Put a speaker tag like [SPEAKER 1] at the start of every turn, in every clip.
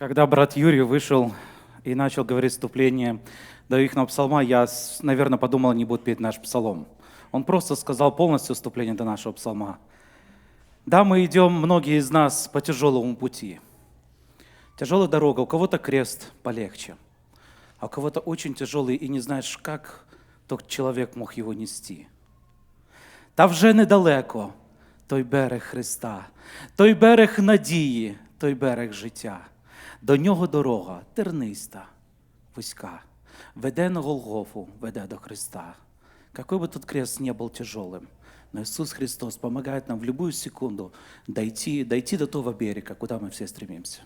[SPEAKER 1] Когда брат Юрий вышел и начал говорить вступление до их псалма, я, наверное, подумал, не будет петь наш псалом. Он просто сказал полностью вступление до нашего псалма. Да, мы идем, многие из нас, по тяжелому пути. Тяжелая дорога, у кого-то крест полегче, а у кого-то очень тяжелый, и не знаешь, как тот человек мог его нести. Та вже недалеко той берег Христа, той берег надії, той берег життя. До нього дорога терниста, вузька, веде на Голгофу, веде до Христа. Какой бы тут крест не был тяжелым, но Иисус Христос помогает нам в любую секунду дойти, дойти до того берега, куда мы все стремимся.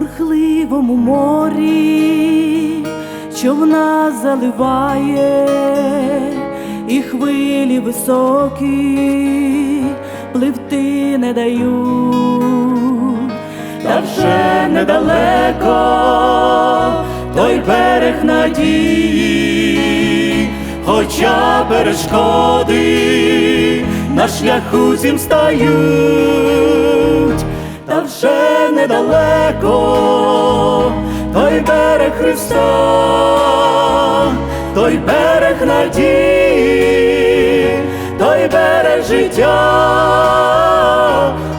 [SPEAKER 2] Бурхливому морі човна заливає, і хвилі високі пливти не дають, та вже недалеко той берег надії, хоча перешкоди на шляху зім стають. Та вже недалеко Христа, той берег надії, той берег життя,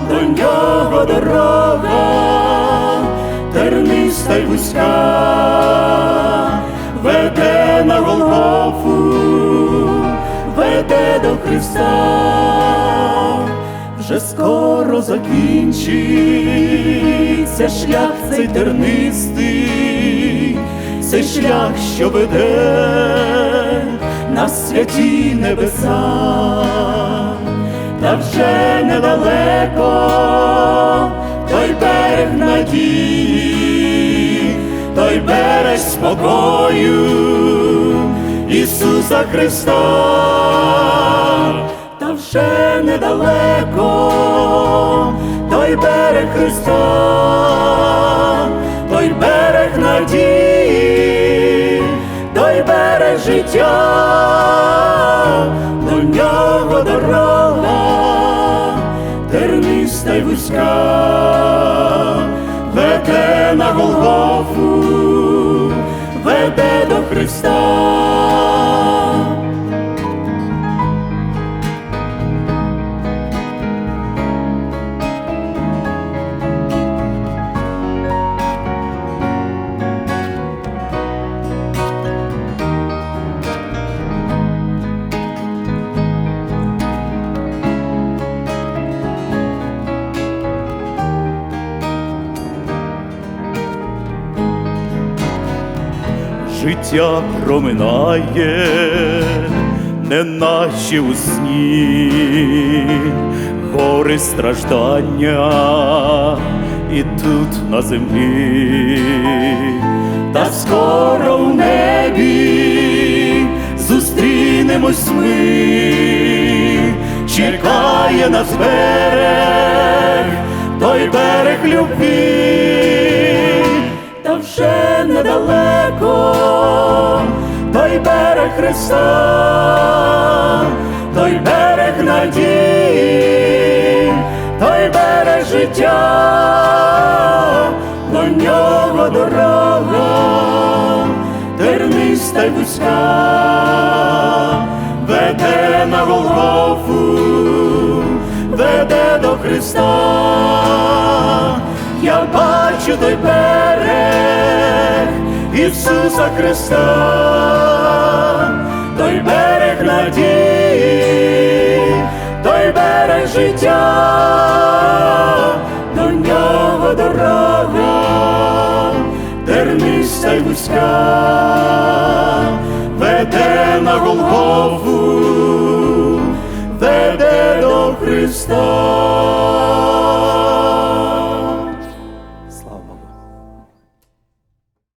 [SPEAKER 2] до нього дорога, терниста й вузька, веде на Голгофу, веде до Христа. Вже скоро закінчиться шлях цей тернистий, цей шлях, що веде на святі небеса, та вже недалеко той берег надії, той берег спокою Ісуса Христа. Та вже недалеко той берег Христа, життя, до нього дорога, терниста й вузька, веде на Голгофу, веде до Христа.
[SPEAKER 3] Життя проминає, не наче у сні, гори страждання і тут на землі,
[SPEAKER 2] Та скоро в небі зустрінемось ми, чекає нас берег, той берег любві, Христа, той берег надії, той берег життя. До нього дорога, терниста й вузька, веде на Голгофу, веде до Христа, я бачу той берег Ісуса Христа, життя до нього дорога, терниста й вузька, веде на Голгофу, веде до Христа.